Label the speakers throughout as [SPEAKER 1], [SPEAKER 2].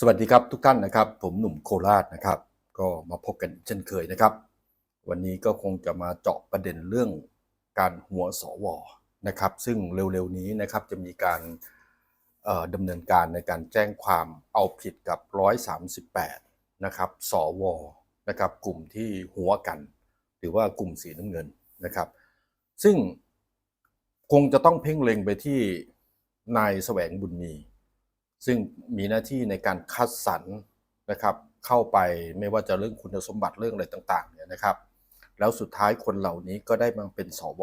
[SPEAKER 1] สวัสดีครับทุกท่านนะครับ ผมหนุ่มโคราชนะครับ ก็มาพบกันเช่นเคยนะครับ วันนี้ก็คงจะมาเจาะประเด็นเรื่องการหัวสวนะครับ ซึ่งเร็วๆนี้นะครับจะมีการดำเนินการในการแจ้งความเอาผิดกับ 138 นะครับสวนะครับ กลุ่มที่หัวกัน หรือว่ากลุ่มสีน้ำเงินนะครับ ซึ่งคงจะต้องเพ่งเล็งไปที่นายแสวงบุญมี ซึ่งมีหน้าที่ในการคัดสรรนะครับเข้าไปไม่ว่าจะเรื่องคุณสมบัติเรื่องอะไรต่างๆเนี่ยนะครับ แล้วสุดท้ายคนเหล่านี้ก็ได้มาเป็นสว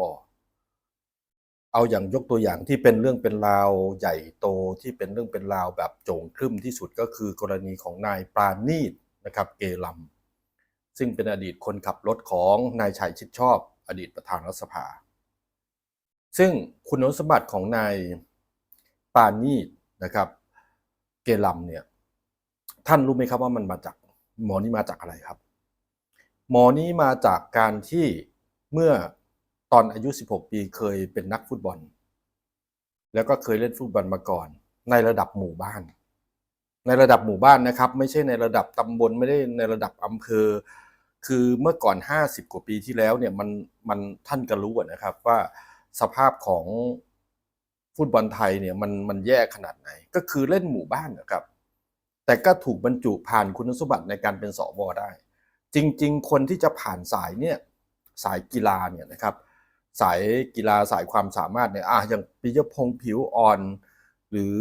[SPEAKER 1] เอาอย่างยกตัวอย่างที่เป็นเรื่องเป็นราวใหญ่โตที่เป็นเรื่องเป็นราวแบบโจงครึ่มที่สุดก็คือกรณีของนายปราณีตนะครับเกลัม ซึ่งเป็นอดีตคนขับรถของนายชัยชิดชอบ อดีตประธานรัฐสภา ซึ่งคุณสมบัติของนายปราณีตนะครับ เกลัมเนี่ย ท่านรู้ไหมครับว่ามันมาจากหมอนี้มาจากอะไรครับ หมอนี้มาจากการที่เมื่อตอนอายุ 16 ปีเคยเป็นนักฟุตบอล แล้วก็เคยเล่นฟุตบอลมาก่อน ในระดับหมู่บ้าน ในระดับหมู่บ้านนะครับ ไม่ใช่ในระดับตำบลไม่ได้ในระดับอำเภอ คือเมื่อก่อน 50 กว่าปีที่แล้วเนี่ยมันมันท่านก็รู้นะครับว่าสภาพของ ฟุตบอลไทยเนี่ยมันมันแย่ขนาดไหน ก็คือเล่นหมู่บ้านนะครับ แต่ก็ถูกบรรจุผ่านคุณสมบัติในการเป็นสวได้ จริง ๆ คนที่จะผ่านสายเนี่ยสายกีฬาเนี่ยนะครับ สายกีฬาสายความสามารถเนี่ยอะอย่างปิยพงษ์ผิวอ่อน หรือ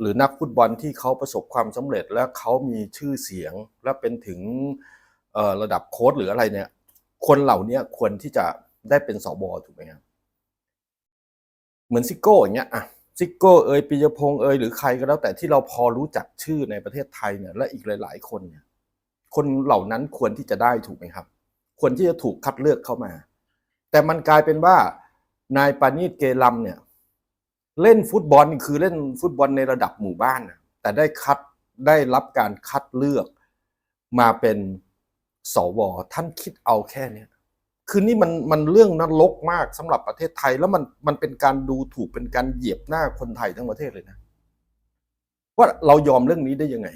[SPEAKER 1] หรือนักฟุตบอลที่เขาประสบความสำเร็จและเขามีชื่อเสียงและเป็นถึงระดับโค้ชหรืออะไรเนี่ยคนเหล่านี้ควรที่จะได้เป็นสวถูกไหมครับ เหมือนซิโก้อย่างเงี้ยอะซิโก้เอยปิยพงษ์เอยหรือใครก็แล้วแต่ที่เราพอรู้จักชื่อในประเทศไทยเนี่ยและอีกหลาย ๆ คนเนี่ยคนเหล่านั้นควรที่จะได้ถูกไหมครับ ควรที่จะถูกคัดเลือกเข้ามา แต่มันกลายเป็นว่านายปานีตเกลัมเนี่ยเล่นฟุตบอลคือเล่นฟุตบอลในระดับหมู่บ้านแต่ได้คัดได้รับการคัดเลือกมาเป็นสวท่านคิดเอาแค่เนี้ย คือนี่มันมันเรื่องนรกมากสำหรับประเทศไทยแล้วมันมันเป็นการดูถูกเป็นการเหยียบหน้าคนไทยทั้งประเทศเลยนะ ว่าเรายอมเรื่องนี้ได้ยังไง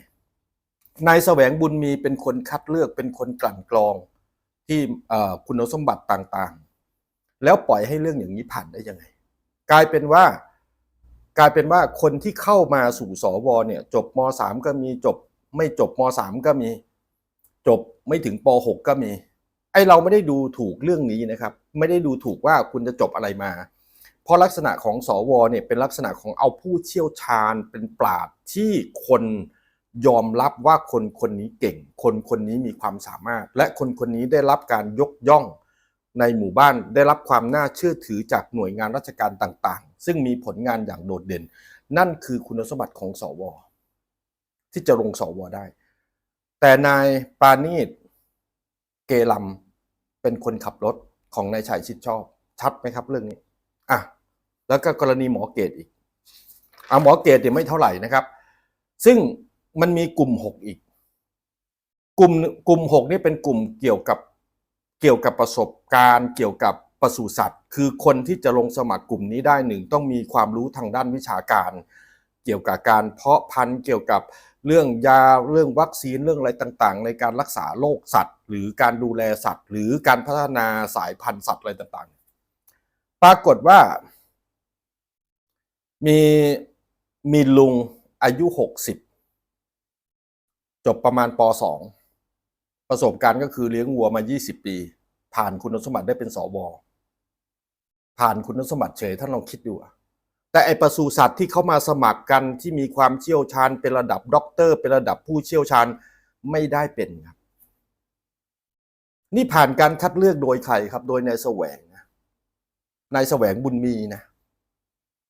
[SPEAKER 1] นายแสวงบุญมีเป็นคนคัดเลือกเป็นคนกลั่นกรองที่คุณสมบัติต่างๆ แล้วปล่อยให้เรื่องอย่างนี้ผ่านได้ยังไง กลายเป็นว่า กลายเป็นว่าคนที่เข้ามาสู่สวเนี่ย จบมสามก็มีจบ ไม่จบมสามก็มี จบไม่ถึงปหกก็มี ไอเราไม่ได้ดูถูกเรื่องนี้นะครับ ไม่ได้ดูถูกว่าคุณจะจบอะไรมา เพราะลักษณะของสวเนี่ยเป็นลักษณะของเอาผู้เชี่ยวชาญเป็นปราดที่คนยอมรับว่าคนคนนี้เก่ง คนคนนี้มีความสามารถ และคนคนนี้ได้รับการยกย่องในหมู่บ้านได้รับความน่าเชื่อถือจากหน่วยงานราชการต่างๆ ซึ่งมีผลงานอย่างโดดเด่น นั่นคือคุณสมบัติของสว ที่จะลงสวได้ แต่นายปาณีตเกลัม เป็นคนขับรถของนายชัยชิดชอบ ชัดไหมครับเรื่องนี้อะแล้วก็กรณีหมอเกตอีกอะหมอเกตเนี่ยไม่เท่าไหร่นะครับ ซึ่งมันมีกลุ่มหกอีก กลุ่มกลุ่มหกนี่เป็นกลุ่มเกี่ยวกับเกี่ยวกับประสบการณ์ เกี่ยวกับปศุสัตว์ คือคนที่จะลงสมัครกลุ่มนี้ได้หนึ่งต้องมีความรู้ทางด้านวิชาการ เกี่ยวกับการเพาะพันธุ์เกี่ยวกับ เรื่องยาเรื่องวัคซีนเรื่องอะไรต่างๆ ในการรักษาโรคสัตว์ หรือการดูแลสัตว์ หรือการพัฒนาสายพันธุ์สัตว์อะไรต่างๆ ปรากฏว่า มีมีลุงอายุหกสิบจบประมาณปสองประสบการณ์ก็คือเลี้ยงวัวมา 20 ปี ผ่านคุณสมบัติได้เป็นสวผ่านคุณสมบัติเฉยท่านลองคิดดูอะ แต่ไอปศุสัตว์ที่เขามาสมัครกันที่มีความเชี่ยวชาญเป็นระดับด็อกเตอร์ เป็นระดับผู้เชี่ยวชาญไม่ได้เป็นครับ นี่ผ่านการคัดเลือกโดยใครครับ โดยนายแสวงนะนายแสวงบุญมีนะ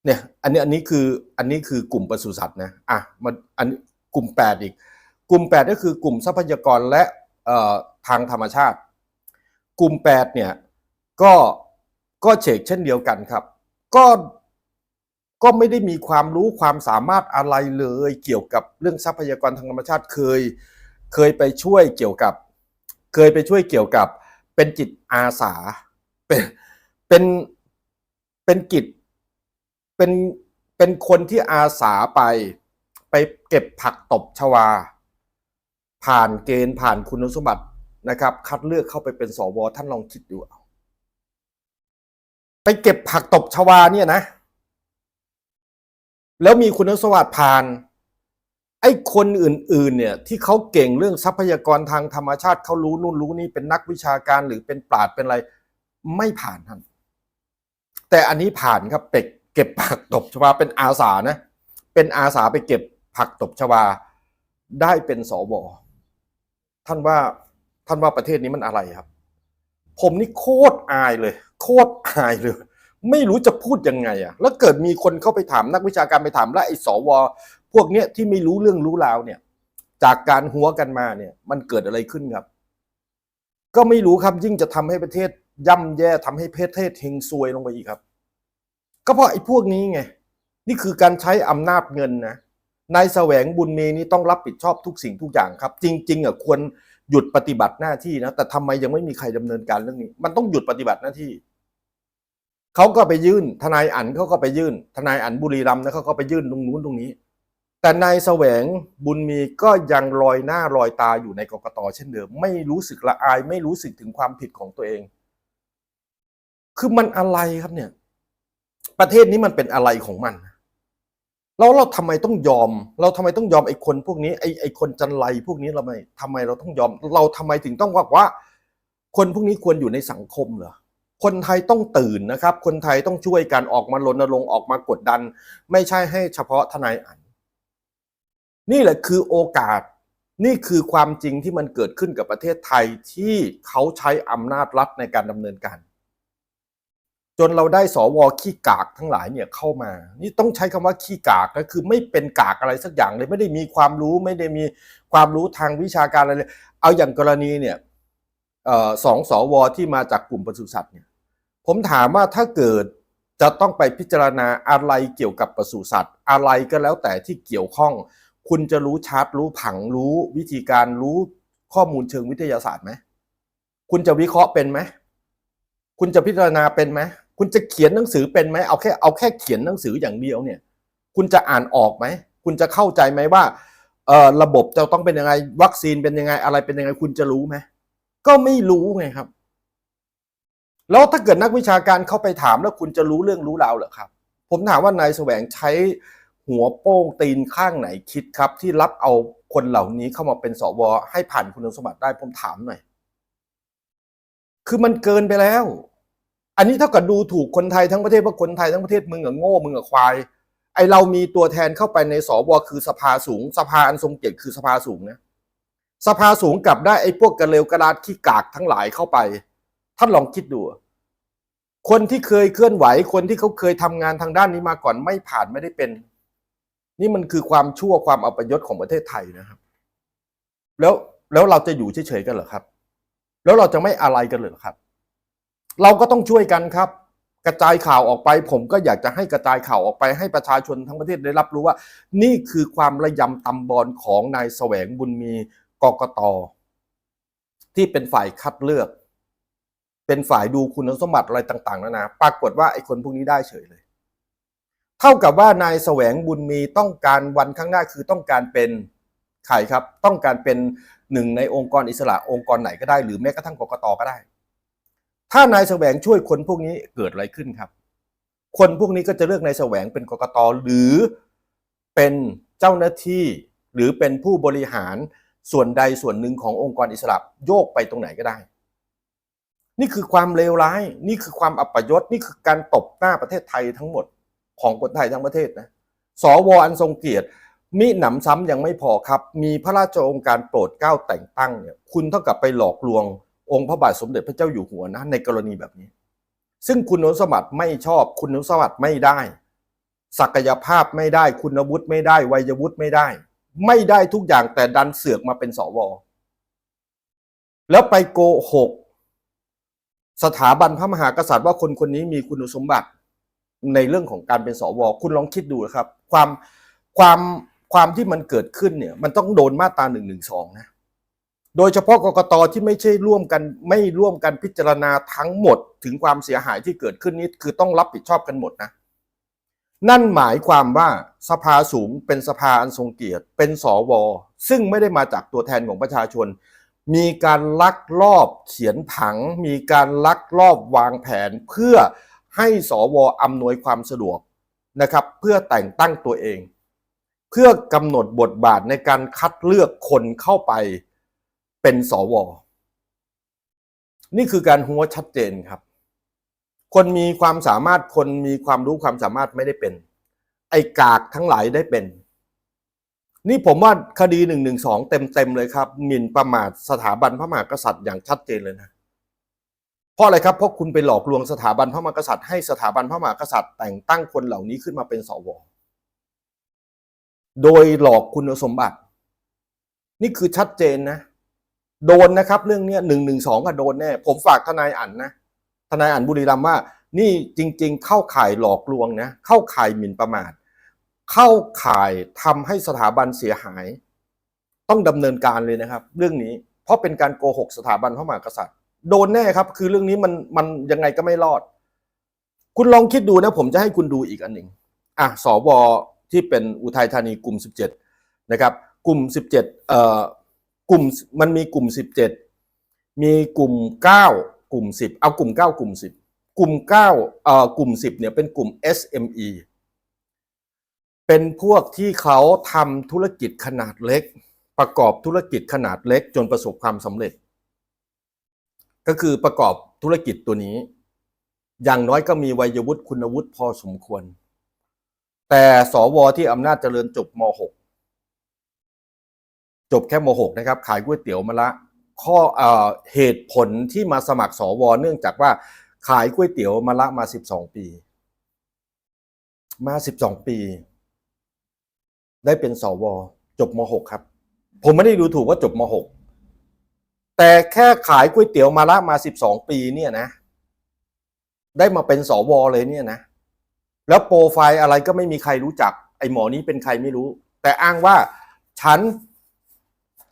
[SPEAKER 1] เนี่ย อันนี้อันนี้คืออันนี้คือกลุ่มปศุสัตว์นะอะมันอันกลุ่มแปดอีก กลุ่มแปดก็คือกลุ่มทรัพยากรและทางธรรมชาติ กลุ่มแปดเนี่ยก็ก็เฉกเช่นเดียวกันครับ ก็ ก็ไม่ได้มีความรู้ความสามารถอะไรเลย เกี่ยวกับเรื่องทรัพยากรทางธรรมชาติเคย เคยไปช่วยเกี่ยวกับ เคยไปช่วยเกี่ยวกับ เป็นจิตอาสา เป็นเป็นเป็นกิจเป็นเป็นคนที่อาสาไป ไปเก็บผักตบชวา ผ่านเกณฑ์ผ่านคุณสมบัตินะครับ คัดเลือกเข้าไปเป็นสวท่านลองคิดดูเอาไปเก็บผักตบชวาเนี่ยนะ แล้วมีคุณสมบัติผ่าน ไอ้คนอื่นๆเนี่ยที่เขาเก่งเรื่องทรัพยากรทางธรรมชาติเขารู้นู่นรู้นี่เป็นนักวิชาการหรือเป็นปราดเป็นอะไร ไม่ผ่านท่านแต่อันนี้ผ่านครับเป็กเก็บผักตบชวาเป็นอาสานะ เป็นอาสาไปเก็บผักตบชวาได้เป็นสวท่านว่าท่านว่าประเทศนี้มันอะไรครับ ผมนี่โคตรอายเลย โคตรอายเลย ไม่รู้จะพูดยังไงอะแล้วเกิดมีคนเข้าไปถามนักวิชาการไปถามแล้วไอ้สวพวกเนี้ยที่ไม่รู้เรื่องรู้ราวเนี่ย จากการหัวกันมาเนี่ย มันเกิดอะไรขึ้นครับ ก็ไม่รู้ครับยิ่งจะทำให้ประเทศย่ำแย่ทำให้ประเทศเฮงซวยลงไปอีกครับ ก็เพราะไอ้พวกนี้ไงนี่คือการใช้อำนาจเงินนะนายแสวงบุญมีนี่ต้องรับผิดชอบทุกสิ่งทุกอย่างครับ จริงๆอะควรหยุดปฏิบัติหน้าที่นะแต่ทำไมยังไม่มีใครดำเนินการเรื่องนี้ มันต้องหยุดปฏิบัติหน้าที่ เขาก็ไปยื่น ทนายอันเขาก็ไปยื่น ทนายอันบุรีรัมย์นะเขาก็ไปยื่นตรงนู้นตรงนี้ แต่นายแสวงบุญมีก็ยังลอยหน้าลอยตาอยู่ในกกตเช่นเดิม ไม่รู้สึกละอาย ไม่รู้สึกถึงความผิดของตัวเอง คือมันอะไรครับเนี่ย ประเทศนี้มันเป็นอะไรของมันแล้วเราทำไมต้องยอม เราทำไมต้องยอมไอ้คนพวกนี้ไอ้ไอ้คนจันไรพวกนี้เราไม่ทำไมเราต้องยอม เราทำไมถึงต้องบอกว่า คนพวกนี้ควรอยู่ในสังคมเหรอ คนไทยต้องตื่นนะครับ คนไทยต้องช่วยกันออกมารณรงค์ออกมากดดัน ไม่ใช่ให้เฉพาะทนายอันนี่แหละคือโอกาสนี่คือความจริงที่มันเกิดขึ้นกับประเทศไทยที่เขาใช้อำนาจรัฐในการดำเนินการ จนเราได้สวขี้กากทั้งหลายเนี่ยเข้ามา นี่ต้องใช้คำว่าขี้กากนะคือไม่เป็นกากอะไรสักอย่างเลยไม่ได้มีความรู้ไม่ได้มีความรู้ทางวิชาการอะไรเลยเอาอย่างกรณีเนี่ยออสองสวที่มาจากกลุ่มปศุสัตว์เนี่ย ผมถามว่าถ้าเกิดจะต้องไปพิจารณาอะไรเกี่ยวกับปศุสัตว์ อะไรก็แล้วแต่ที่เกี่ยวข้อง คุณจะรู้ชาร์ตรู้ผังรู้วิธีการรู้ข้อมูลเชิงวิทยาศาสตร์ไหมคุณจะวิเคราะห์เป็นไหมคุณจะพิจารณาเป็นไหมคุณจะเขียนหนังสือเป็นไหมเอาแค่เอาแค่เขียนหนังสืออย่างเดียวเนี่ย คุณจะอ่านออกไหมคุณจะเข้าใจไหมว่าเอ่อระบบจะต้องเป็นยังไงวัคซีนเป็นยังไงอะไรเป็นยังไง คุณจะรู้ไหมก็ไม่รู้ไงครับ แล้วถ้าเกิดนักวิชาการเข้าไปถามแล้วคุณจะรู้เรื่องรู้ราวเหรอครับ ผมถามว่านายแสวงใช้หัวโป้งตีนข้างไหนคิดครับ ที่รับเอาคนเหล่านี้เข้ามาเป็นสวให้ผ่านคุณสมบัติได้ผมถามหน่อย คือมันเกินไปแล้ว อันนี้เท่ากับดูถูกคนไทยทั้งประเทศว่าคนไทยทั้งประเทศมึงอะโง่มึงอะควาย ไอเรามีตัวแทนเข้าไปในสวคือสภาสูง สภาอันทรงเกียรติคือสภาสูงนะสภาสูงกลับได้ไอ้พวกกระเลวกระดาษขี้กากทั้งหลายเข้าไป ท่านลองคิดดู คนที่เคยเคลื่อนไหว คนที่เขาเคยทำงานทางด้านนี้มาก่อนไม่ผ่านไม่ได้เป็น นี่มันคือความชั่วความอัปยศของประเทศไทยนะครับ แล้วแล้วเราจะอยู่เฉยๆกันเหรอครับ แล้วเราจะไม่อะไรกันเหรอครับ เราก็ต้องช่วยกันครับ กระจายข่าวออกไป ผมก็อยากจะให้กระจายข่าวออกไปให้ประชาชนทั้งประเทศได้รับรู้ว่า นี่คือความระยำตำบอลของนายแสวงบุญมีกกตที่เป็นฝ่ายคัดเลือก เป็นฝ่ายดูคุณสมบัติอะไรต่างๆนานาปรากฏว่าไอ้คนพวกนี้ได้เฉยเลย เท่ากับว่านายแสวงบุญมีต้องการวันข้างหน้าคือต้องการเป็นใครครับ ต้องการเป็นหนึ่งในองค์กรอิสระองค์กรไหนก็ได้หรือแม้กระทั่งกกตก็ได้ ถ้านายแสวงช่วยคนพวกนี้เกิดอะไรขึ้นครับ คนพวกนี้ก็จะเลือกนายแสวงเป็นกกตหรือเป็นเจ้าหน้าที่ หรือเป็นผู้บริหารส่วนใดส่วนหนึ่งขององค์กรอิสระโยกไปตรงไหนก็ได้ นี่คือความเลวร้าย นี่คือความอัปยศนี่คือการตบหน้าประเทศไทยทั้งหมดของคนไทยทั้งประเทศนะสวอันทรงเกียรติมิหนำซ้ำยังไม่พอครับ มีพระราชองค์การโปรดเกล้าแต่งตั้งเนี่ยคุณเท่ากับไปหลอกลวงองค์พระบาทสมเด็จพระเจ้าอยู่หัวนะในกรณีแบบนี้ ซึ่งคุณนุสมบัติไม่ชอบคุณนุสมบัติไม่ได้ ศักยภาพไม่ได้ คุณวุฒิไม่ได้ วัยวุฒิไม่ได้ ไม่ได้ทุกอย่างแต่ดันเสือกมาเป็นสว แล้วไปโกหก สถาบันพระมหากษัตริย์ว่าคนคนนี้มีคุณสมบัติในเรื่องของการเป็นสวคุณลองคิดดูนะครับ ความความความที่มันเกิดขึ้นเนี่ยมันต้องโดนมาตราหนึ่งหนึ่งสองนะโดยเฉพาะกกตที่ไม่ใช่ร่วมกันไม่ร่วมกันพิจารณาทั้งหมดถึงความเสียหายที่เกิดขึ้นนี้คือต้องรับผิดชอบกันหมดนะ นั่นหมายความว่าสภาสูงเป็นสภาอันทรงเกียรติ เป็นสวซึ่งไม่ได้มาจากตัวแทนของประชาชน มีการลักลอบเขียนผัง มีการลักลอบวางแผน เพื่อให้สวอำนวยความสะดวกนะครับเพื่อแต่งตั้งตัวเอง เพื่อกำหนดบทบาทในการคัดเลือกคนเข้าไปเป็นสว นี่คือการหัวชัดเจนครับ คนมีความสามารถคนมีความรู้ความสามารถไม่ได้เป็น ไอ้กากทั้งหลายได้เป็น นี่ผมว่าคดีหนึ่งหนึ่งสองเต็มเต็มๆเลยครับหมิ่นประมาทสถาบันพระมหากษัตริย์อย่างชัดเจนเลยนะเพราะอะไรครับเพราะคุณไปหลอกลวงสถาบันพระมหากษัตริย์ให้สถาบันพระมหากษัตริย์ แต่งตั้งคนเหล่านี้ขึ้นมาเป็นสวโดยหลอกคุณสมบัติ นี่คือชัดเจนนะ โดนนะครับ เรื่องนี้หนึ่งหนึ่งสองก็โดนแน่ ผมฝากทนายอั๋นนะทนายอั๋นบุรีรัมย์ว่า นี่จริง ๆ เข้าข่ายหลอกลวงนะ เข้าข่ายหมิ่นประมาท เข้าข่ายทำให้สถาบันเสียหาย ต้องดำเนินการเลยนะครับ เรื่องนี้เพราะเป็นการโกหกสถาบันพระมหากษัตริย์ โดนแน่ครับ คือเรื่องนี้มันมันยังไงก็ไม่รอด คุณลองคิดดูนะ ผมจะให้คุณดูอีกอันหนึ่งอะสวที่เป็นอุทัยธานีกลุ่ม 17 นะครับ กลุ่ม 17เอ่อกลุ่มมันมีกลุ่ม 17 มีกลุ่ม 9 กลุ่ม 10 เอากลุ่ม 9 กลุ่ม 10 กลุ่ม9เอ่อกลุ่ม 10เนี่ยเป็นกลุ่ม SME เป็นพวกที่เขาทำธุรกิจขนาดเล็ก ประกอบธุรกิจขนาดเล็กจนประสบความสำเร็จ ก็คือประกอบธุรกิจตัวนี้ อย่างน้อยก็มีวัยวุฒิคุณวุฒิพอสมควร แต่สวที่อำนาจเจริญจบม .6 จบแค่ม .6 นะครับ ขายก๋วยเตี๋ยวมาละข้อเอ่อเหตุผลที่มาสมัครสวเนื่องจากว่าขายก๋วยเตี๋ยวมาละมา 12 ปี มา 12 ปี ได้เป็นสวจบม .6 ครับ ผมไม่ได้ดูถูกว่าจบม .6 แต่แค่ขายก๋วยเตี๋ยวมาละมา 12 ปีเนี่ยนะ ได้มาเป็นสวเลยเนี่ยนะ แล้วโปรไฟล์อะไรก็ไม่มีใครรู้จัก ไอ้หมอนี้เป็นใครไม่รู้ แต่อ้างว่าฉัน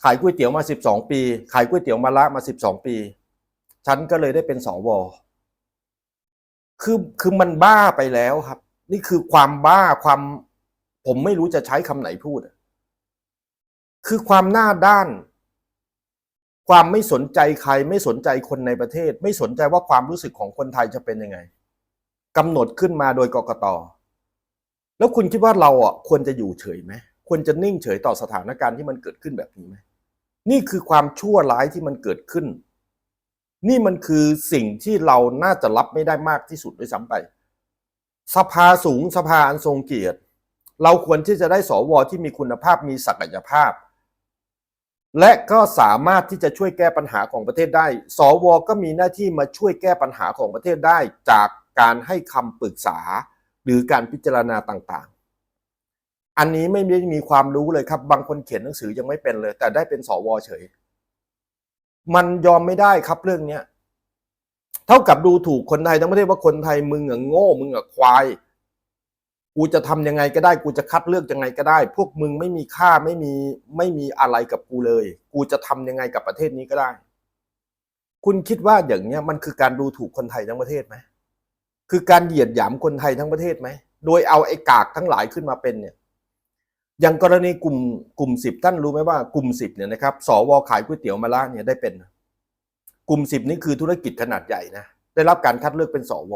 [SPEAKER 1] ขายก๋วยเตี๋ยวมา 12 ปี ขายก๋วยเตี๋ยวมาละมา 12 ปี ฉันก็เลยได้เป็นสวคือคือมันบ้าไปแล้วครับ นี่คือความบ้าความ ผมไม่รู้จะใช้คำไหนพูดอะคือความหน้าด้าน ความไม่สนใจใคร ไม่สนใจคนในประเทศ ไม่สนใจว่าความรู้สึกของคนไทยจะเป็นยังไงกำหนดขึ้นมาโดยกกตแล้วคุณคิดว่าเราอะควรจะอยู่เฉยไหมควรจะนิ่งเฉยต่อสถานการณ์ที่มันเกิดขึ้นแบบนี้ไหมนี่คือความชั่วร้ายที่มันเกิดขึ้น นี่มันคือสิ่งที่เราน่าจะรับไม่ได้มากที่สุดด้วยซ้ำไป สภาสูงสภาอันทรงเกียรติ เราควรที่จะได้สวที่มีคุณภาพมีศักยภาพ และก็สามารถที่จะช่วยแก้ปัญหาของประเทศได้ สวก็มีหน้าที่มาช่วยแก้ปัญหาของประเทศได้ จากการให้คำปรึกษาหรือการพิจารณาต่างๆ อันนี้ไม่ได้มีความรู้เลยครับ บางคนเขียนหนังสือยังไม่เป็นเลย แต่ได้เป็นสวเฉย มันยอมไม่ได้ครับเรื่องเนี้ยเท่ากับดูถูกคนไทยทั้งประเทศว่าคนไทยมึงอะโง่ มึงอะควาย กูจะทำยังไงก็ได้กูจะคัดเลือกยังไงก็ได้ พวกมึงไม่มีค่าไม่มีไม่มีอะไรกับกูเลย กูจะทำยังไงกับประเทศนี้ก็ได้ คุณคิดว่าอย่างเนี้ยมันคือการดูถูกคนไทยทั้งประเทศไหมคือการเหยียดหยามคนไทยทั้งประเทศไหมโดยเอาไอ้กากทั้งหลายขึ้นมาเป็นเนี่ยอย่างกรณีกลุ่มกลุ่มสิบท่านรู้ไหมว่ากลุ่มสิบเนี่ยนะครับสวขายก๋วยเตี๋ยวมาละเนี่ยได้เป็น กลุ่มสิบนี่คือธุรกิจขนาดใหญ่นะได้รับการคัดเลือกเป็นสว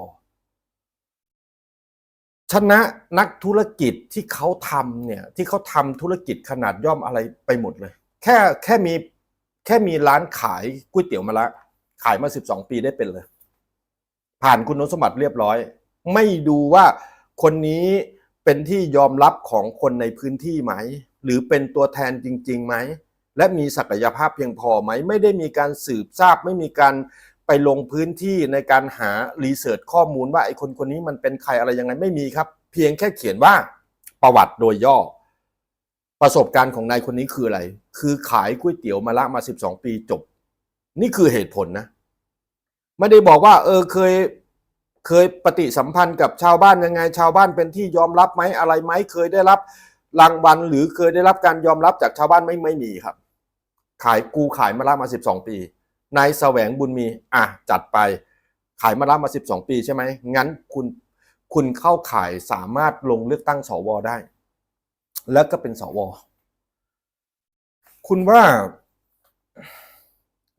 [SPEAKER 1] ชนะนักธุรกิจที่เขาทำเนี่ยที่เขาทำธุรกิจขนาดย่อมอะไรไปหมดเลย แค่แค่มีแค่มีร้านขายก๋วยเตี๋ยวมาละขายมาสิบสองปีได้เป็นเลย ผ่านคุณสมบัติเรียบร้อย ไม่ดูว่าคนนี้เป็นที่ยอมรับของคนในพื้นที่ไหม หรือเป็นตัวแทนจริงๆไหม และมีศักยภาพเพียงพอไหม ไม่ได้มีการสืบทราบไม่มีการ ไปลงพื้นที่ในการหารีเสิร์ชข้อมูลว่าไอ้คนคนนี้มันเป็นใครอะไรยังไงไม่มีครับ เพียงแค่เขียนว่าประวัติโดยย่อ ประสบการณ์ของนายคนนี้คืออะไร คือขายก๋วยเตี๋ยวมาละมา 12 ปีจบ นี่คือเหตุผลนะ ไม่ได้บอกว่า เออเคยเคยปฏิสัมพันธ์กับชาวบ้านยังไง ชาวบ้านเป็นที่ยอมรับไหมอะไรไหมเคยได้รับรางวัลหรือเคยได้รับการยอมรับจากชาวบ้านไม่ไม่มีครับ ขายกูขายมาละมา 12 ปี นายแสวงบุญมีอะจัดไป ขายมาละมา 12 ปีใช่ไหมงั้นคุณคุณเข้าขายสามารถลงเลือกตั้งสวได้ แล้วก็เป็นสว คุณว่า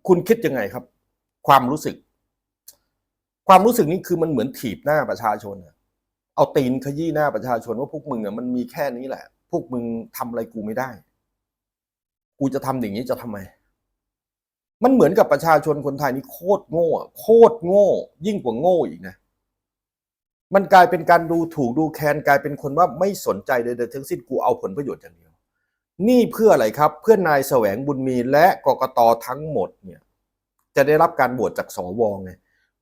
[SPEAKER 1] คุณคิดยังไงครับ ความรู้สึก ความรู้สึกนี้คือมันเหมือนถีบหน้าประชาชนเอาตีนขยี้หน้าประชาชนว่าพวกมึงอะมันมีแค่นี้แหละ พวกมึงทำอะไรกูไม่ได้ กูจะทำอย่างนี้จะทำไม มันเหมือนกับประชาชนคนไทยนี่โคตรโง่โคตรโง่ ยิ่งกว่าโง่อีกนะ มันกลายเป็นการดูถูกดูแคลนกลายเป็นคนว่าไม่สนใจใดๆทั้งสิ้นกูเอาผลประโยชน์อย่างเดียว นี่เพื่ออะไรครับ เพื่อนายแสวงบุญมีและกกตทั้งหมดเนี่ย จะได้รับการโหวตจากสวไง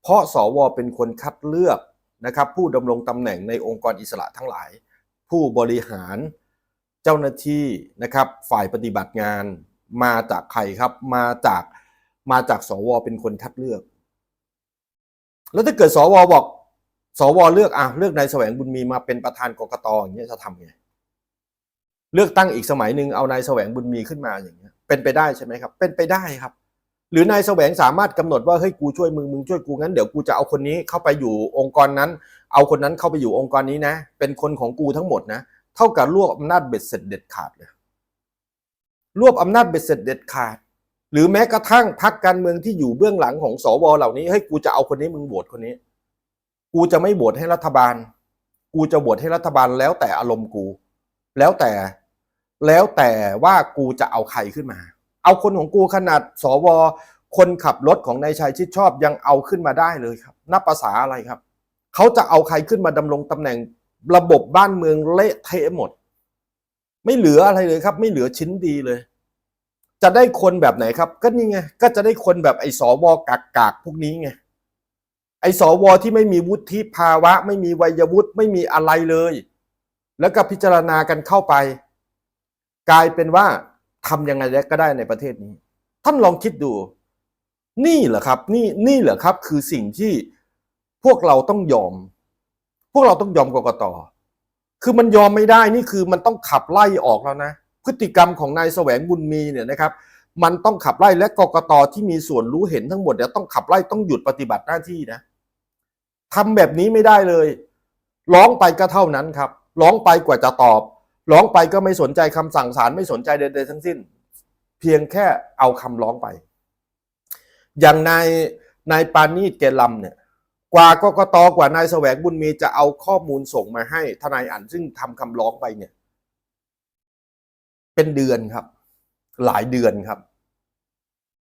[SPEAKER 1] เพราะสวเป็นคนคัดเลือกนะครับ ผู้ดำรงตำแหน่งในองค์กรอิสระทั้งหลาย ผู้บริหารเจ้าหน้าที่นะครับ ฝ่ายปฏิบัติงานมาจากใครครับมาจาก มาจากสวเป็นคนคัดเลือก แล้วถ้าเกิดสวบอก สวเลือกอะเลือกนายแสวงบุญมีมาเป็นประธานกกตอย่างเงี้ยจะทำไงเลือกตั้งอีกสมัยหนึ่งเอานายแสวงบุญมีขึ้นมาอย่างเงี้ยเป็นไปได้ใช่ไหมครับ เป็นไปได้ครับ หรือนายแสวงสามารถกำหนดว่าเฮ้ยกูช่วยมึงมึงช่วยกูงั้นเดี๋ยวกูจะเอาคนนี้เข้าไปอยู่องค์กรนั้น เอาคนนั้นเข้าไปอยู่องค์กรนี้นะ เป็นคนของกูทั้งหมดนะ เท่ากับรวบอำนาจเบ็ดเสร็จเด็ดขาดเลยรวบอำนาจเบ็ดเสร็จเด็ดขาด หรือแม้กระทั่งพรรคการเมืองที่อยู่เบื้องหลังของสวเหล่านี้เฮ้ยกูจะเอาคนนี้มึงโหวตคนนี้ กูจะไม่โหวตให้รัฐบาล กูจะโหวตให้รัฐบาลแล้วแต่อารมณ์กู แล้วแต่แล้วแต่ว่ากูจะเอาใครขึ้นมา เอาคนของกูขนาดสวคนขับรถของนายชัยชิดชอบยังเอาขึ้นมาได้เลยครับนับภาษาอะไรครับ เขาจะเอาใครขึ้นมาดำรงตำแหน่งระบบบ้านเมืองเละเทะหมด ไม่เหลืออะไรเลยครับ ไม่เหลือชิ้นดีเลย จะได้คนแบบไหนครับ ก็นี่ไงก็จะได้คนแบบไอ้สวกากกากพวกนี้ไงไอ้สวที่ไม่มีวุฒิภาวะ ไม่มีวัยวุฒิไม่มีอะไรเลย แล้วก็พิจารณากันเข้าไป กลายเป็นว่าทำยังไงก็ได้ในประเทศนี้ ท่านลองคิดดู นี่เหรอครับ นี่นี่เหรอครับ คือสิ่งที่พวกเราต้องยอม พวกเราต้องยอมกกตคือมันยอมไม่ได้นี่คือมันต้องขับไล่ออกแล้วนะ พฤติกรรมของนายแสวงบุญมีเนี่ยนะครับมันต้องขับไล่และกกตที่มีส่วนรู้เห็นทั้งหมดเนี่ยต้องขับไล่ต้องหยุดปฏิบัติหน้าที่นะทำแบบนี้ไม่ได้เลย ร้องไปก็เท่านั้นครับ ร้องไปกว่าจะตอบ ร้องไปก็ไม่สนใจคำสั่งศาลไม่สนใจใดๆทั้งสิ้น เพียงแค่เอาคำร้องไป อย่างนายนายปานีตเกลำเนี่ยกว่ากกตกว่านายแสวงบุญมีจะเอาข้อมูลส่งมาให้ทนายอันซึ่งทำคำร้องไปเนี่ย เป็นเดือนครับ หลายเดือนครับ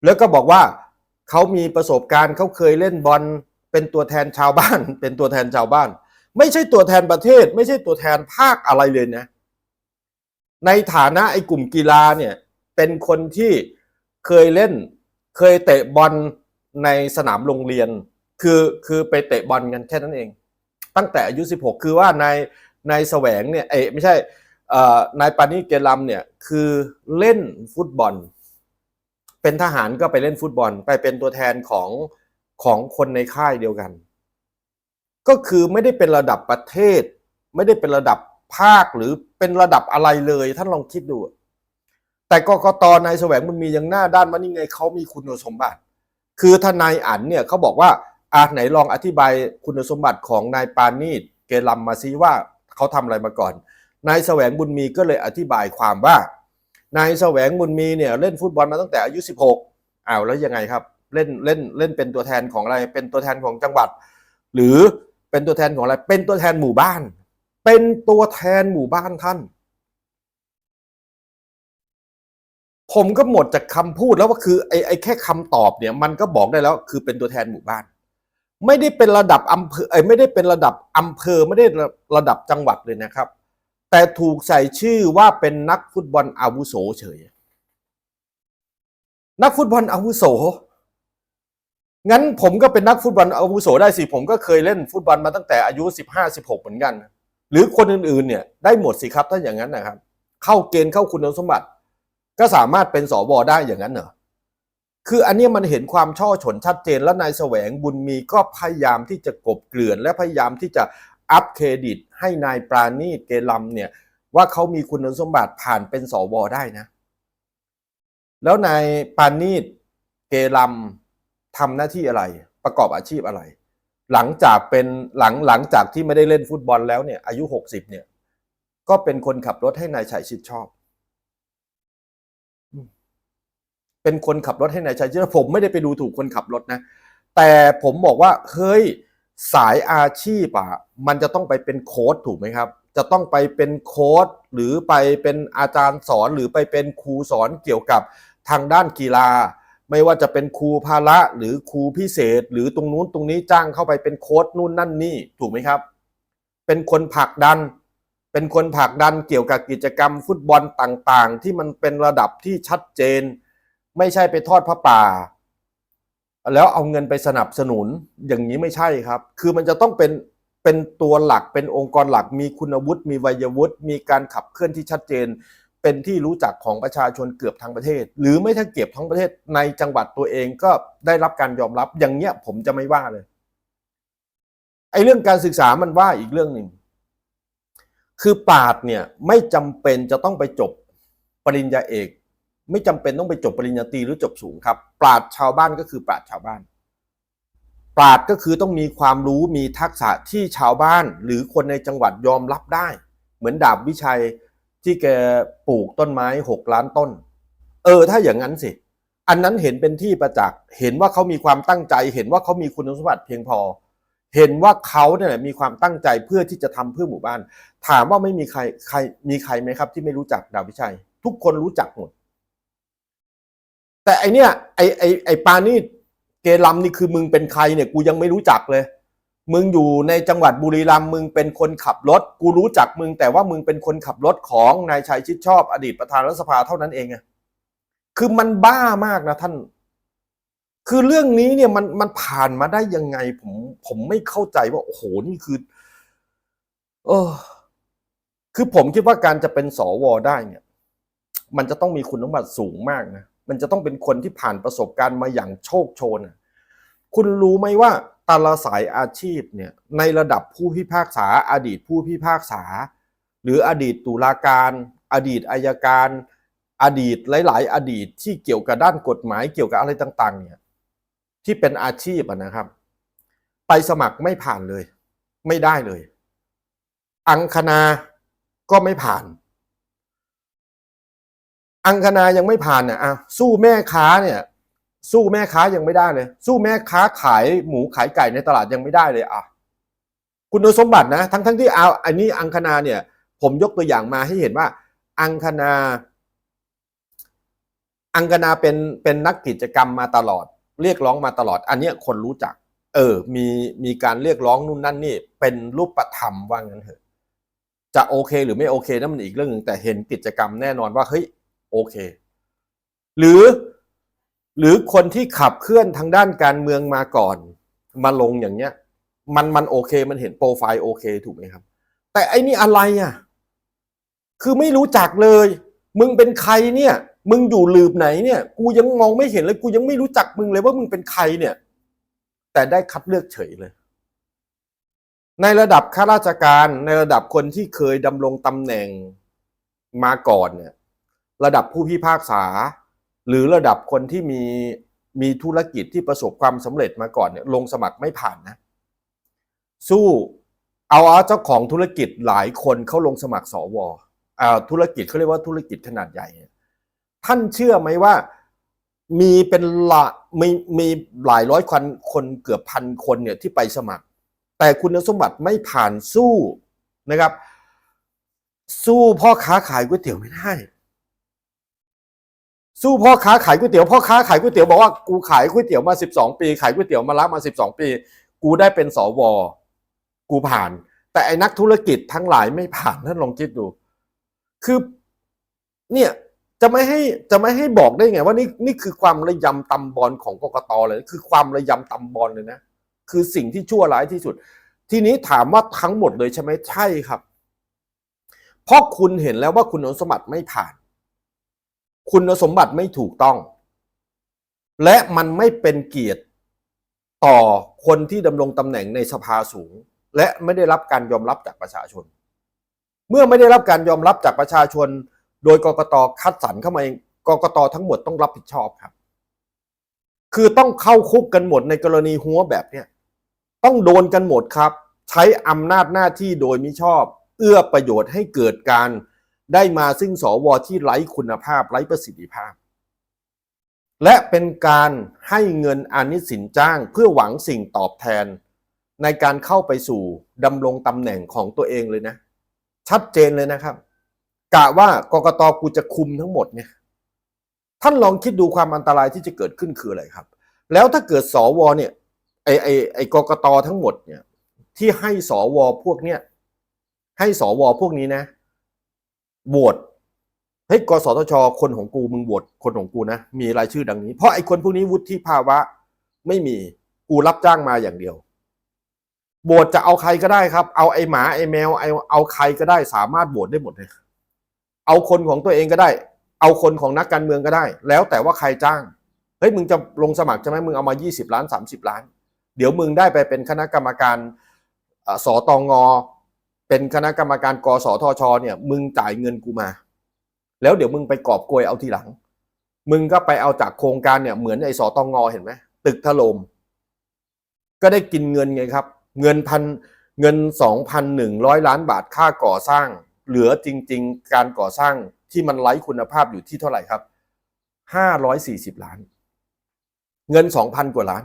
[SPEAKER 1] แล้วก็บอกว่าเขามีประสบการณ์เขาเคยเล่นบอลเป็นตัวแทนชาวบ้าน เป็นตัวแทนชาวบ้าน ไม่ใช่ตัวแทนประเทศ ไม่ใช่ตัวแทนภาคอะไรเลยนะ ในฐานะไอ้กลุ่มกีฬาเนี่ย เป็นคนที่เคยเล่น เคยเตะบอลในสนามโรงเรียน คือคือไปเตะบอลกันแค่นั้นเอง ตั้งแต่อายุ 16 คือว่านายนายแสวงเนี่ยเอไม่ใช่ นายปานีเกลัมเนี่ยคือเล่นฟุตบอล เป็นทหารก็ไปเล่นฟุตบอล ไปเป็นตัวแทนของของคนในค่ายเดียวกัน ก็คือไม่ได้เป็นระดับประเทศ ไม่ได้เป็นระดับภาคหรือเป็นระดับอะไรเลยท่านลองคิดดู แต่กกตนายแสวงมันมีอย่างหน้าด้านว่านี่ไงเขามีคุณสมบัติ คือทนายอันเนี่ยเขาบอกว่าอะไหนลองอธิบายคุณสมบัติของนายปานีตเกลัมมาซิว่าเขาทำอะไรมาก่อน นายแสวงบุญมีก็เลยอธิบายความว่านายแสวงบุญมีเนี่ยเล่นฟุตบอลมาตั้งแต่อายุ 16อ้าวแล้วยังไงครับเล่นเล่นเล่นเป็นตัวแทนของอะไรเป็นตัวแทนของจังหวัด หรือเป็นตัวแทนของอะไรเป็นตัวแทนหมู่บ้าน เป็นตัวแทนหมู่บ้านท่าน ผมก็หมดจากคำพูดแล้วว่าคือไอ้ไอ้แค่คำตอบเนี่ยมันก็บอกได้แล้วคือเป็นตัวแทนหมู่บ้าน ไม่ได้เป็นระดับอำเภอไอ้ไม่ได้เป็นระดับอำเภอไม่ได้ระดับจังหวัดเลยนะครับ แต่ถูกใส่ชื่อว่าเป็นนักฟุตบอลอาวุโสเฉย นักฟุตบอลอาวุโส งั้นผมก็เป็นนักฟุตบอลอาวุโสได้สิ ผมก็เคยเล่นฟุตบอลมาตั้งแต่อายุสิบห้าสิบหกเหมือนกัน หรือคนอื่นๆเนี่ยได้หมดสิครับถ้าอย่างนั้นนะครับ เข้าเกณฑ์เข้าคุณสมบัติ ก็สามารถเป็นสวได้อย่างนั้นเหรอ คืออันนี้มันเห็นความช่อฉนชัดเจนและนายแสวงบุญมีก็พยายามที่จะกบเกลื่อนและพยายามที่จะ อัพเครดิตให้นายปราณีตเกลัมเนี่ยว่าเขามีคุณสมบัติผ่านเป็นสวได้นะ แล้วนายปราณีตเกลัมทำหน้าที่อะไร ประกอบอาชีพอะไร หลังจากเป็นหลังหลังจากที่ไม่ได้เล่นฟุตบอลแล้วเนี่ย อายุหกสิบเนี่ย ก็เป็นคนขับรถให้นายชัยชิดชอบ เป็นคนขับรถให้นายชัยชิดผมไม่ได้ไปดูถูกคนขับรถนะ แต่ผมบอกว่าเฮ้ย สายอาชีพอะมันจะต้องไปเป็นโค้ดถูกไหมครับ จะต้องไปเป็นโค้ดหรือไปเป็นอาจารย์สอนหรือไปเป็นครูสอนเกี่ยวกับทางด้านกีฬา ไม่ว่าจะเป็นครูพาละหรือครูพิเศษ หรือตรงนู้นตรงนี้จ้างเข้าไปเป็นโค้ดนู่นนั่นนี่ถูกไหมครับ เป็นคนผลักดัน เป็นคนผลักดันเกี่ยวกับกิจกรรมฟุตบอลต่างๆ ที่มันเป็นระดับที่ชัดเจน ไม่ใช่ไปทอดพระป่า แล้วเอาเงินไปสนับสนุนอย่างนี้ไม่ใช่ครับ คือมันจะต้องเป็นเป็นตัวหลักเป็นองค์กรหลัก มีคุณวุฒิมีวัยวุฒิมีการขับเคลื่อนที่ชัดเจน เป็นที่รู้จักของประชาชนเกือบทั้งประเทศ หรือไม่ถ้าเก็บทั้งประเทศในจังหวัดตัวเองก็ได้รับการยอมรับอย่างเนี้ยผมจะไม่ว่าเลยไอ้เรื่องการศึกษามันว่าอีกเรื่องหนึ่งคือปราดเนี่ยไม่จำเป็นจะต้องไปจบปริญญาเอก ไม่จำเป็นต้องไปจบปริญญาตรีหรือจบสูงครับ ปราดชาวบ้านก็คือปราดชาวบ้าน ปราดก็คือต้องมีความรู้มีทักษะที่ชาวบ้าน หรือคนในจังหวัดยอมรับได้ เหมือนดาบวิชัยที่แกปลูกต้นไม้หกล้านต้น เออ ถ้าอย่างนั้นสิ อันนั้นเห็นเป็นที่ประจักษ์เห็นว่าเขามีความตั้งใจ เห็นว่าเขามีคุณสมบัติเพียงพอ เห็นว่าเขาเนี่ยมีความตั้งใจเพื่อที่จะทำเพื่อหมู่บ้าน ถามว่าไม่มีใครใครมีใครไหมครับ ที่ไม่รู้จักดาบวิชัย ทุกคนรู้จักหมด แต่ไอเนี้ยไอไอไอปานี่เกลัมนี่คือมึงเป็นใครเนี่ยกูยังไม่รู้จักเลย มึงอยู่ในจังหวัดบุรีรัมย์มึงเป็นคนขับรถ กูรู้จักมึง แต่ว่ามึงเป็นคนขับรถของนายชัยชิดชอบอดีตประธานรัฐสภาเท่านั้นเองไงคือมันบ้ามากนะท่าน คือเรื่องนี้เนี่ยมันมันผ่านมาได้ยังไง ผมผมไม่เข้าใจว่าโอ้โหนี่คือ เออ คือผมคิดว่าการจะเป็นสวได้เนี่ย มันจะต้องมีคุณสมบัติสูงมากนะ มันจะต้องเป็นคนที่ผ่านประสบการณ์มาอย่างโชคโชน คุณรู้ไหมว่าแต่ละสายอาชีพเนี่ยในระดับผู้พิพากษา อดีตผู้พิพากษา หรืออดีตตุลาการ อดีตอายการ อดีตหลาย ๆ อดีตที่เกี่ยวกับด้านกฎหมายเกี่ยวกับอะไรต่างๆเนี่ยที่เป็นอาชีพนะครับ ไปสมัครไม่ผ่านเลย ไม่ได้เลย อังคณาก็ไม่ผ่าน อังคณายังไม่ผ่านเนี่ยอะสู้แม่ค้าเนี่ย สู้แม่ค้ายังไม่ได้เลย สู้แม่ค้าขายหมูขายไก่ในตลาดยังไม่ได้เลยอะคุณสมบัตินะ ทั้งทั้งที่เอาอันนี้อังคณาเนี่ย ผมยกตัวอย่างมาให้เห็นว่า อังคณา อังคณาเป็นเป็นนักกิจกรรมมาตลอด เรียกร้องมาตลอด อันเนี้ยคนรู้จัก เออ มีมีการเรียกร้องนู่นนั่นนี่ เป็นรูปธรรมว่างั้นเถอะ จะโอเคหรือไม่โอเคนั่นมันอีกเรื่องหนึ่งแต่เห็นกิจกรรมแน่นอนว่าเฮ้ย โอเค หรือหรือคนที่ขับเคลื่อนทางด้านการเมืองมาก่อน มาลงอย่างเงี้ย มันมันโอเคมันเห็นโปรไฟล์โอเคถูกไหมครับ แต่ไอ้นี่อะไรอะ คือไม่รู้จักเลย มึงเป็นใครเนี่ย มึงอยู่ลืบไหนเนี่ย กูยังมองไม่เห็นเลย กูยังไม่รู้จักมึงเลยว่ามึงเป็นใครเนี่ย แต่ได้คัดเลือกเฉยเลย ในระดับข้าราชการในระดับคนที่เคยดำรงตำแหน่งมาก่อนเนี่ย ระดับผู้พิพากษา หรือระดับคนที่มีมีธุรกิจที่ประสบความสำเร็จมาก่อนเนี่ยลงสมัครไม่ผ่านนะ สู้เอาเจ้าของธุรกิจหลายคนเขาลงสมัครสวอ่าธุรกิจเขาเรียกว่าธุรกิจขนาดใหญ่ ท่านเชื่อไหมว่ามีเป็นละมีมีหลายร้อยคนคนเกือบพันคนเนี่ยที่ไปสมัคร แต่คุณสมบัติไม่ผ่านสู้นะครับ สู้พ่อค้าขายก๋วยเตี๋ยวไม่ได้ สู้พ่อค้าขายก๋วยเตี๋ยวพ่อค้าขายก๋วยเตี๋ยวบอกว่ากูขายก๋วยเตี๋ยวมาสิบสองปี ขายก๋วยเตี๋ยวมาละมาสิบสองปี กูได้เป็นสวกูผ่าน แต่ไอ้นักธุรกิจทั้งหลายไม่ผ่านท่านลองคิดดู คือเนี่ยจะไม่ให้จะไม่ให้บอกได้ไงว่านี่นี่คือความระยำตำบอลของกกตเลย คือความระยำตำบอลเลยนะ คือสิ่งที่ชั่วร้ายที่สุด ทีนี้ถามว่าทั้งหมดเลยใช่ไหมใช่ครับ เพราะคุณเห็นแล้วว่าคุณสมบัติไม่ผ่าน คุณสมบัติไม่ถูกต้อง และมันไม่เป็นเกียรติต่อคนที่ดำรงตำแหน่งในสภาสูง และไม่ได้รับการยอมรับจากประชาชน เมื่อไม่ได้รับการยอมรับจากประชาชน โดยกกตคัดสรรเข้ามาเองกกตทั้งหมดต้องรับผิดชอบครับ คือต้องเข้าคุกกันหมดในกรณีหัวแบบเนี้ยต้องโดนกันหมดครับ ใช้อำนาจหน้าที่โดยมิชอบ เอื้อประโยชน์ให้เกิดการ ได้มาซึ่งสวที่ไร้คุณภาพไร้ประสิทธิภาพ และเป็นการให้เงินอนิสินจ้างเพื่อหวังสิ่งตอบแทน ในการเข้าไปสู่ดำรงตำแหน่งของตัวเองเลยนะ ชัดเจนเลยนะครับ กะว่ากกตกูจะคุมทั้งหมดเนี่ยท่านลองคิดดูความอันตรายที่จะเกิดขึ้นคืออะไรครับ แล้วถ้าเกิดสวเนี่ยไอไอไอกกตทั้งหมดเนี่ยที่ให้สวพวกเนี้ยให้สวพวกนี้นะ โหวตเฮ้ยกสทช คนของกูมึงโหวตคนของกูนะ มีรายชื่อดังนี้ เพราะไอ้คนพวกนี้วุฒิภาวะ ไม่มีกูรับจ้างมาอย่างเดียวโหวตจะเอาใครก็ได้ครับ เอาไอ้หมาไอ้แมวไอเอาใครก็ได้สามารถโหวตได้หมดเลยเอาคนของตัวเองก็ได้ เอาคนของนักการเมืองก็ได้ แล้วแต่ว่าใครจ้างเฮ้ยมึงจะลงสมัครใช่ไหมมึงเอามา 20 ล้าน 30 ล้าน เดี๋ยวมึงได้ไปเป็นคณะกรรมการเอ่อสตง เป็นคณะกรรมการกสทชเนี่ย มึงจ่ายเงินกูมา แล้วเดี๋ยวมึงไปกอบโกยเอาทีหลัง มึงก็ไปเอาจากโครงการเนี่ยเหมือนไอ้สตองงอเห็นไหมตึกถล่มก็ได้กินเงินไงครับ เงินพันเงิน 2,100 ล้านบาทค่าก่อสร้าง เหลือจริง ๆ การก่อสร้างที่มันไร้คุณภาพอยู่ที่เท่าไหร่ครับ 540 ล้าน เงิน 2,000 กว่าล้าน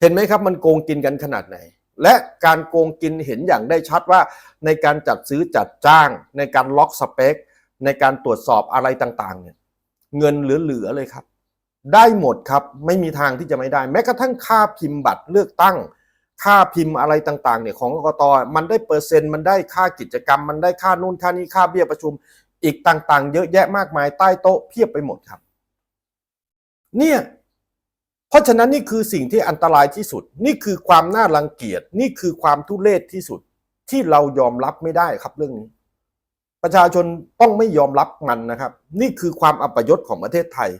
[SPEAKER 1] เห็นไหมครับ มันโกงกินกันขนาดไหน และการโกงกินเห็นอย่างได้ชัดว่าในการจัดซื้อจัดจ้าง ในการล็อกสเปค ในการตรวจสอบอะไรต่างๆเนี่ยเงินเหลือๆเลยครับ ได้หมดครับไม่มีทางที่จะไม่ได้ แม้กระทั่งค่าพิมพ์บัตรเลือกตั้ง ค่าพิมพ์อะไรต่างๆเนี่ยของกกตมันได้เปอร์เซ็นต์มันได้ค่ากิจกรรม มันได้ค่านู่นค่านี้ค่าเบี้ยประชุม อีกต่างๆ เยอะแยะมากมายใต้โต๊ะเพียบไปหมดครับ เนี่ย เพราะฉะนั้นนี่คือสิ่งที่อันตรายที่สุด นี่คือความน่ารังเกียจนี่คือความทุเรศที่สุดที่เรายอมรับไม่ได้ครับเรื่องนี้ ประชาชนต้องไม่ยอมรับมันนะครับ นี่คือความอัปยศของประเทศไทย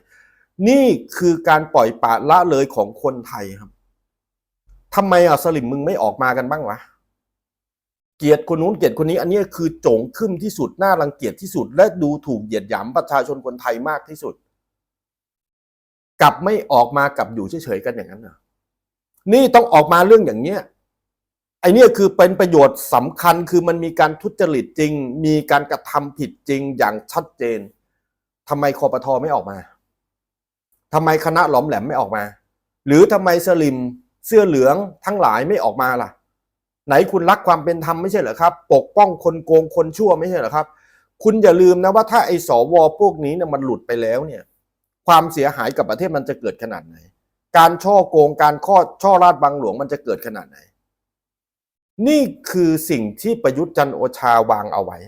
[SPEAKER 1] นี่คือการปล่อยปละละเลยของคนไทยครับทำไมอะสลิมมึงไม่ออกมากันบ้างวะเกลียดคนนู้นเกลียดคนนี้ อันนี้คือโจงขึ้นที่สุดน่ารังเกียจที่สุด และดูถูกเหยียดหยามประชาชนคนไทยมากที่สุด กลับไม่ออกมากลับอยู่เฉยๆกันอย่างนั้นนะนี่ต้องออกมาเรื่องอย่างเนี้ยไอเนี่ยคือเป็นประโยชน์สำคัญคือมันมีการทุจริตจริง มีการกระทำผิดจริงอย่างชัดเจนทำไมคอปทอไม่ออกมาทำไมคณะหลอมแหลมไม่ออกมา หรือทำไมสลิมเสื้อเหลืองทั้งหลายไม่ออกมาล่ะ ไหนคุณรักความเป็นธรรมไม่ใช่เหรอครับ ปกป้องคนโกงคนชั่วไม่ใช่เหรอครับ คุณอย่าลืมนะว่าถ้าไอ้สวพวกนี้เนี่ยมันหลุดไปแล้วเนี่ย ความเสียหายกับประเทศมันจะเกิดขนาดไหน การช่อโกงการข้อช่อราดบังหลวงมันจะเกิดขนาดไหน นี่คือสิ่งที่ประยุทธ์จันโอชาวางเอาไว้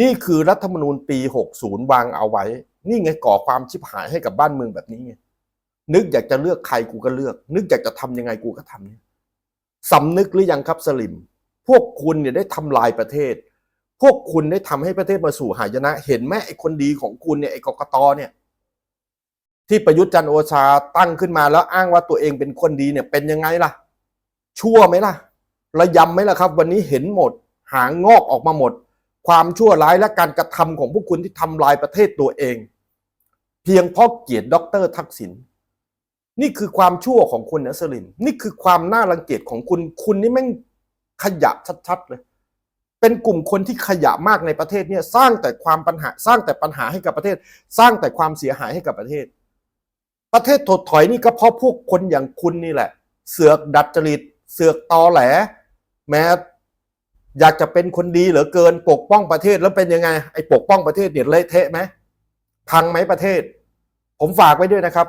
[SPEAKER 1] นี่คือรัฐธรรมนูญปี 60 วางเอาไว้ นี่ไงก่อความชิบหายให้กับบ้านเมืองแบบนี้ไงนึกอยากจะเลือกใครกูก็เลือก นึกอยากจะทำยังไงกูก็ทำเนี่ยสำนึกหรือยังครับสลิม พวกคุณเนี่ยได้ทำลายประเทศ พวกคุณได้ทำให้ประเทศมาสู่หายนะ เห็นไหมไอ้คนดีของคุณเนี่ยไอ้กกตเนี่ย ที่ประยุทธ์จันโอชาตั้งขึ้นมาแล้วอ้างว่าตัวเองเป็นคนดีเนี่ยเป็นยังไงล่ะ ชั่วไหมล่ะ ระยำไหมล่ะครับ วันนี้เห็นหมด หางงอกออกมาหมด ความชั่วร้ายและการกระทำของพวกคุณที่ทำลายประเทศตัวเอง เพียงเพราะเกลียดด็อกเตอร์ทักษิณนี่คือความชั่วของคุณนะสลิมนี่คือความน่ารังเกียจของคุณ คุณนี่แม่งขยะชัดๆเลย เป็นกลุ่มคนที่ขยะมากในประเทศเนี่ยสร้างแต่ความปัญหาสร้างแต่ปัญหาให้กับประเทศ สร้างแต่ความเสียหายให้กับประเทศ ประเทศถดถอยนี่ก็เพราะพวกคนอย่างคุณนี่แหละ เสือกดัดจริต เสือกตอแหล แม้อยากจะเป็นคนดีเหลือเกินปกป้องประเทศแล้วเป็นยังไงไอ้ปกป้องประเทศเนี่ยเละเทะไหมพังไหมประเทศ ผมฝากไว้ด้วยนะครับ